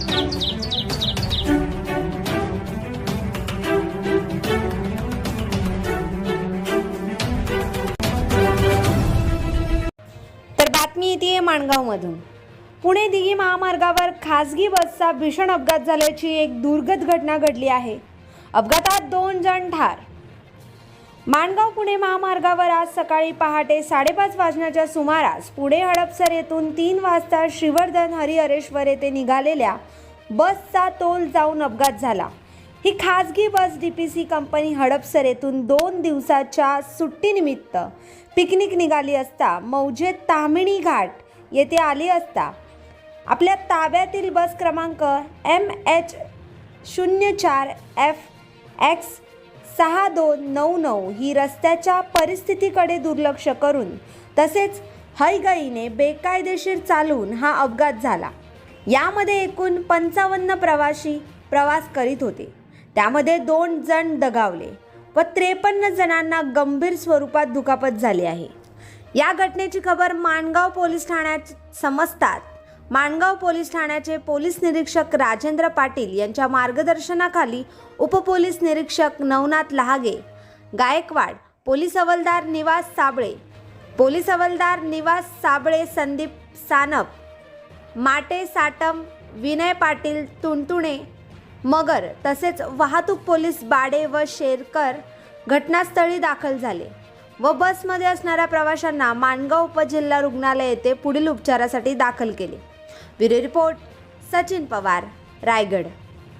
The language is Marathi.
तर बातमी येते माणगावमधून. पुणे दिघी महामार्गावर खासगी बसचा भीषण अपघात झाल्याची एक दुर्गत घटना घडली आहे. अपघातात दोन जण ठार. माणगाव पुणे महामार्गावर आज सकाळी पहाटे साडेपाच वाजण्याच्या सुमारास पुणे हडपसर येथून तीन वाजता श्रीवर्धन हरिहरेश्वर येथे निघालेल्या बसचा तोल जाऊन अपघात झाला. ही खासगी bus D P C company Hadapsar येथून दोन दिवसाच्या सुट्टीनिमित्त पिकनिक निघाली असता मौजे तामिणी घाट येथे आली असता. आपल्या ताब्यातील बस क्रमांक एम एच शून्य चार एफ एक्स सहा दोन नऊ नऊ ही रस्त्याच्या परिस्थितीकडे दुर्लक्ष करून तसेच हयगईने बेकायदेशीर चालवून हा अपघात झाला. यामध्ये एकूण पंचावन्न प्रवासी प्रवास करीत होते. त्यामध्ये दोन जण दगावले व त्रेपन्न जणांना गंभीर स्वरूपात दुखापत झाली आहे. या घटनेची खबर माणगाव पोलीस ठाण्यात समजतात. माणगाव पोलीस ठाण्याचे पोलीस निरीक्षक राजेंद्र पाटील यांच्या मार्गदर्शनाखाली उपपोलीस निरीक्षक नवनाथ लहागे गायकवाड पोलीस हवलदार निवास साबळे पोलीस हवलदार निवास साबळे संदीप सानप माटे साटम विनय पाटील तुणतुणे मगर तसेच वाहतूक पोलीस बाडे व शेरकर घटनास्थळी दाखल झाले व बसमध्ये असणाऱ्या प्रवाशांना माणगाव उपजिल्हा रुग्णालय येथे पुढील उपचारासाठी दाखल केले. Bureau report Sachin Pawar Raigad.